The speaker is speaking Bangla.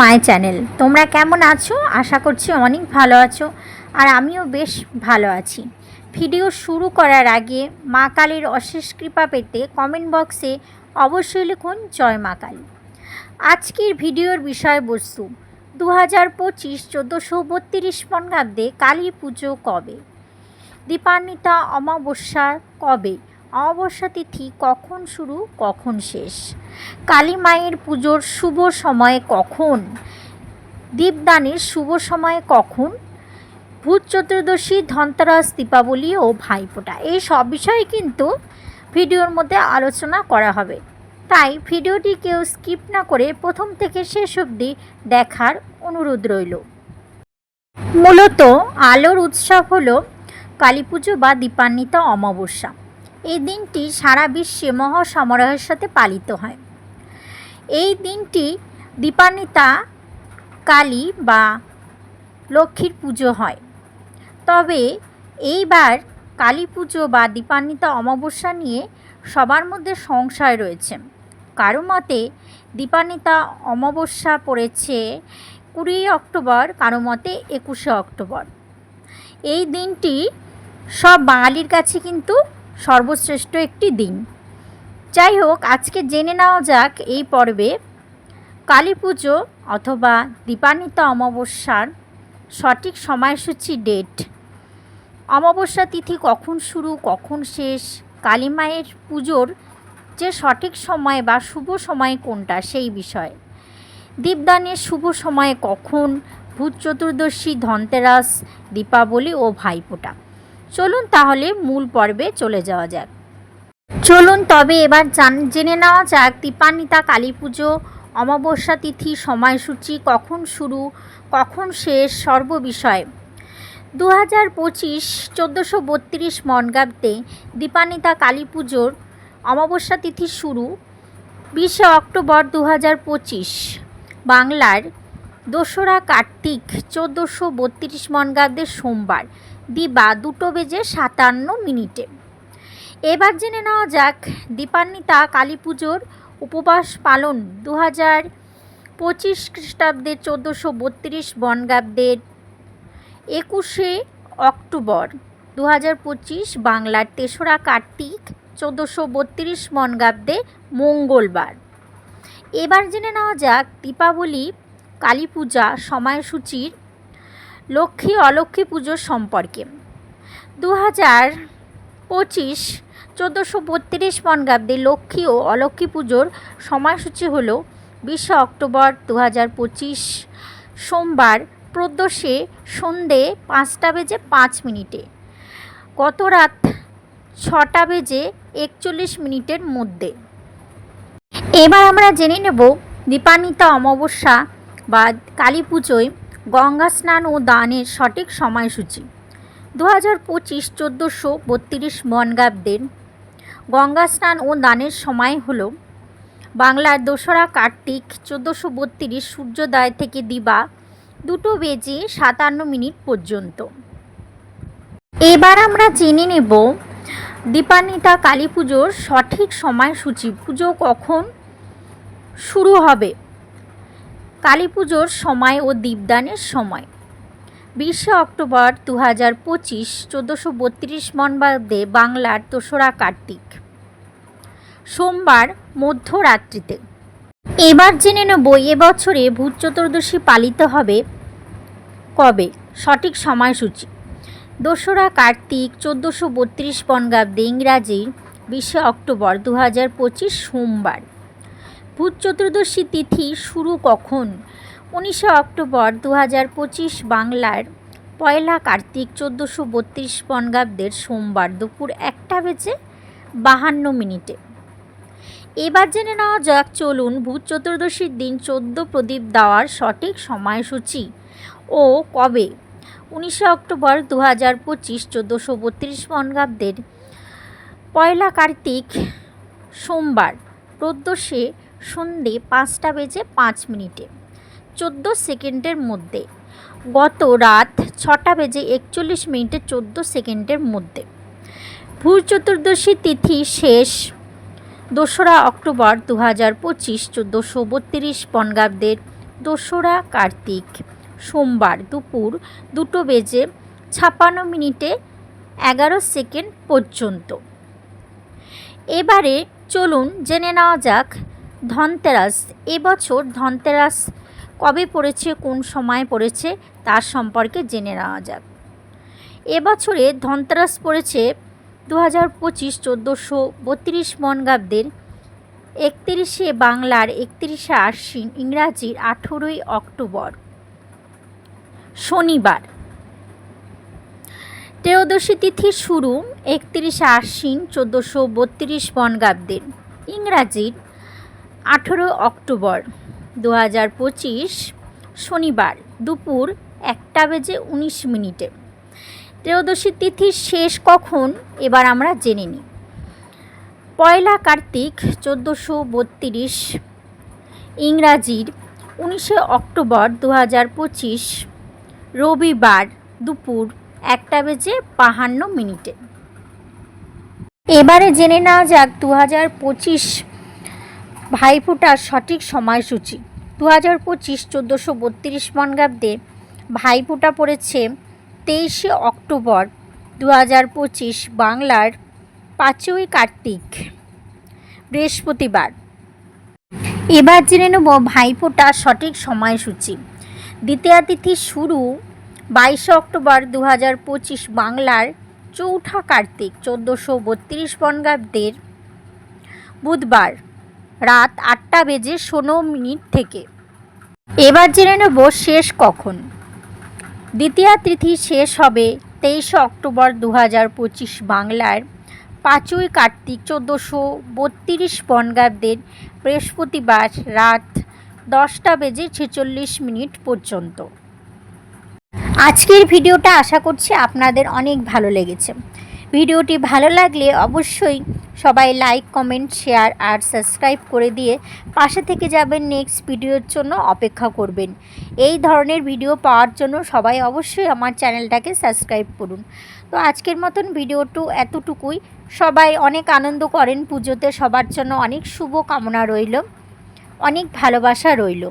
My channel. তোমরা কেমন আছো? আশা করছি অনেক ভালো আছো আর আমিও বেশ ভালো আছি। ভিডিও শুরু করার আগে মা কালীর অশেষ কৃপা পেতে কমেন্ট বক্সে অবশ্যই লিখুন, জয় মা কালী। আজকের ভিডিওর বিষয়বস্তু দু হাজার পঁচিশ চোদ্দোশো বত্রিশ বঙ্গাব্দে কালী পুজো কবে? দীপান্বিতা অমাবস্যা কবে? অমাবস্যা তিথি কখন শুরু, কখন শেষ? কালী মায়ের পুজোর শুভ সময় কখন? দীপদানের শুভ সময় কখন? ভূত চতুর্দশী, ধনতেরাস, দীপাবলি ও ভাইফোঁটা এই সব বিষয়ে কিন্তু ভিডিওর মধ্যে আলোচনা করা হবে। তাই ভিডিওটি কেউ স্কিপ না করে প্রথম থেকে শেষ অবধি দেখার অনুরোধ রইল। মূলত আলোর উৎসব হলো কালী পুজো বা দীপান্বিতা অমাবস্যা। এই দিনটি সারা বিশ্বে মহাসমারোহের সাথে পালিত হয়। এই দিনটি দীপান্বিতা, কালী বা লক্ষ্মীর পুজো হয়। তবে এইবার কালী পুজো বা দীপান্বিতা অমাবস্যা নিয়ে সবার মধ্যে সংশয় রয়েছে। কারও মতে দীপান্বিতা অমাবস্যা পড়েছে কুড়ি অক্টোবর, কারও মতে একুশে অক্টোবর। এই দিনটি সব বাঙালির কাছে কিন্তু সর্বশ্রেষ্ঠ একটি দিন। যাই হোক আজকে জেনে নেওয়া যাক এই পর্বে কালী পুজো অথবা দীপান্বিতা অমাবস্যার সঠিক সময়সূচি ডেট। অমাবস্যা তিথি কখন শুরু, কখন শেষ, কালী মায়ের পুজোর যে সঠিক সময় বা শুভ সময় কোনটা সেই বিষয়ে। দীপদানের শুভ সময় কখন? ভূত চতুর্দশী, ধনতেরাস, দীপাবলি ও ভাইফোঁটা। চলুন তাহলে মূল পর্বে চলে যাওয়া যাক। চলুন তবে এবার জান নেওয়া যাক, দীপান্বিতা কালী পুজো অমাবস্যা তিথি, সময়সূচি কখন শুরু, কখন শেষ, সর্ববিষয়। দু হাজার পঁচিশ চোদ্দোশো বত্রিশ মনগাব্দে দীপান্বিতা কালী পুজোর অমাবস্যা তিথি শুরু, বিশে অক্টোবর দু হাজার পঁচিশ। বাংলার দোসরা কার্তিক চোদ্দোশো বত্রিশ মনগাব্দের সোমবার দিবা দুটো বেজে সাতান্ন মিনিটে। এবার জেনে নেওয়া যাক, দীপান্বিতা কালী পুজোর উপবাস পালন দু হাজার পঁচিশ খ্রিস্টাব্দের চোদ্দোশো বত্রিশ বনগাব্দের একুশে অক্টোবর দু হাজার পঁচিশ বাংলার তেসরা কার্তিক চোদ্দোশো বত্রিশ মনগাব্দে মঙ্গলবার। এবার জেনে নেওয়া যাক, দীপাবলি কালী পূজা সময়সূচির লক্ষ্মী অলক্ষ্মী পুজোর সম্পর্কে। দু হাজার পঁচিশ চোদ্দোশো বত্রিশ বনগাব্দে লক্ষ্মী ও অলক্ষ্মী পুজোর সময়সূচি হল বিশে অক্টোবর দু হাজার পঁচিশ। সোমবার প্রদোষে সন্ধে পাঁচটা বেজে পাঁচ মিনিটে। গত রাত ছটা বেজে একচল্লিশ মিনিটের মধ্যে। এবার আমরা জেনে নেব দীপান্বিতা অমাবস্যা বা কালী পুজোয় গঙ্গা স্নান ও দানের সঠিক সময়সূচি। দু হাজার পঁচিশ চোদ্দোশো বত্রিশ বনগাব্দের গঙ্গা স্নান ও দানের সময় হল বাংলার দোসরা, কার্তিক চোদ্দোশো বত্রিশ সূর্যোদয় থেকে দিবা দুটো বেজে সাতান্ন মিনিট পর্যন্ত। এবার আমরা জেনে নেব দীপান্বিতা কালী পুজোর সঠিক সময়সূচি। পুজো কখন শুরু হবে? কালী পুজোর সময় ও দীপদানের সময়। বিশে অক্টোবর দু হাজার পঁচিশ, চোদ্দোশো বত্রিশ মনবাদে বাংলার দোসরা কার্তিক। সোমবার মধ্যরাত্রিতে। এবার জেনে নেব এবছরে ভূত চতুর্দশী পালিত হবে কবে? সঠিক সময়সূচি। দোসরা কার্তিক, চোদ্দোশো বত্রিশ বনগাব্দে ইংরাজি, বিশে অক্টোবর দু হাজার পঁচিশ সোমবার। ভূত চতুর্দশী তিথি শুরু কখন? উনিশে অক্টোবর দু পঁচিশ বাংলার পয়লা কার্তিক চোদ্দোশো বত্রিশ বনগাব্দের সোমবার দুপুর একটা বেজে বাহান্ন মিনিটে। এবার জেনে নেওয়া যাক, চলুন ভূত চতুর্দশীর দিন চোদ্দ প্রদীপ দেওয়ার সঠিক সময়সূচি ও কবে? উনিশে অক্টোবর দু হাজার পঁচিশ চোদ্দোশো বত্রিশ বনগাব্দের পয়লা কার্তিক সোমবার প্রদোষে সন্ধে পাঁচটা বেজে পাঁচ মিনিটে। চোদ্দ সেকেন্ডের মধ্যে। গত রাত ছটা বেজে একচল্লিশ মিনিটে চোদ্দ সেকেন্ডের মধ্যে। ভূ চতুর্দশী তিথি শেষ। দোসরা অক্টোবর দু হাজার পঁচিশ, চোদ্দোশো বত্রিশ বনগাব্দের দোসরা কার্তিক। সোমবার দুপুর দুটো বেজে ছাপ্পান্ন মিনিটে এগারো সেকেন্ড পর্যন্ত। এবারে চলুন জেনে নেওয়া যাক ধনতেরাস এবছর ধনতেরাস কবে পড়েছে, কোন সময় পড়েছে, তার সম্পর্কে জেনে নেওয়া যাক। এবছরে ধনতেরাস পড়েছে দু হাজার পঁচিশ চোদ্দোশো বত্রিশ বনগাব্দের একত্রিশে বাংলার, একত্রিশে আশ্বিন, ইংরাজির আঠেরোই অক্টোবর। শনিবার। ত্রয়োদশী তিথি শুরু একত্রিশে আশ্বিন চোদ্দোশো বত্রিশ বনগাব্দের ইংরাজির আঠেরো অক্টোবর দু হাজার পঁচিশ শনিবার দুপুর একটা বেজে উনিশ মিনিটে। ত্রয়োদশী তিথির শেষ কখন? এবার আমরা জেনে নিই। পয়লা কার্তিক চোদ্দোশো বত্রিশ, ইংরাজির উনিশে অক্টোবর দু হাজার পঁচিশ, রবিবার দুপুর একটা বেজে বাহান্ন মিনিটে। এবারে জেনে নেওয়া যাক দু হাজার পঁচিশ ভাইফোঁটার সঠিক সময়সূচি। দু হাজার পঁচিশ চোদ্দোশো বত্রিশ বনগাব্দে ভাইফোঁটা পড়েছে তেইশে অক্টোবর দু হাজার পঁচিশ বাংলার পাঁচই কার্তিক, বৃহস্পতিবার। এবার জেনে নেব ভাইফোঁটার সঠিক সময়সূচি। দ্বিতীয়া তিথি শুরু বাইশে অক্টোবর দু হাজার পঁচিশ বাংলার চৌঠা কার্তিক, চোদ্দোশো বত্রিশ বনগাব্দের বুধবার। রাত আটটা বেজে ষোলো মিনিট থেকে। এবার জেনে নেব শেষ কখন। দ্বিতীয়া তিথি শেষ হবে তেইশে অক্টোবর দু হাজার পঁচিশ বাংলার পাঁচই কার্তিক চোদ্দোশো বত্রিশ বনগাব্দের বৃহস্পতিবার রাত দশটা বেজে ছেচল্লিশ মিনিট পর্যন্ত। আজকের ভিডিওটা আশা করছি আপনাদের অনেক ভালো লেগেছে। ভিডিওটি ভালো লাগলে অবশ্যই সবাই লাইক, কমেন্ট, শেয়ার আর সাবস্ক্রাইব করে দিয়ে পাশে থেকে যাবেন নেক্সট ভিডিওর জন্য অপেক্ষা করবেন। এই ধরনের ভিডিও পাওয়ার জন্য সবাই অবশ্যই আমার চ্যানেলটাকে সাবস্ক্রাইব করুন। তো আজকের মতন ভিডিওটু এতটুকুই। সবাই অনেক আনন্দ করেন, পুজোতে সবার জন্য অনেক শুভ কামনা রইল, অনেক ভালোবাসা রইল।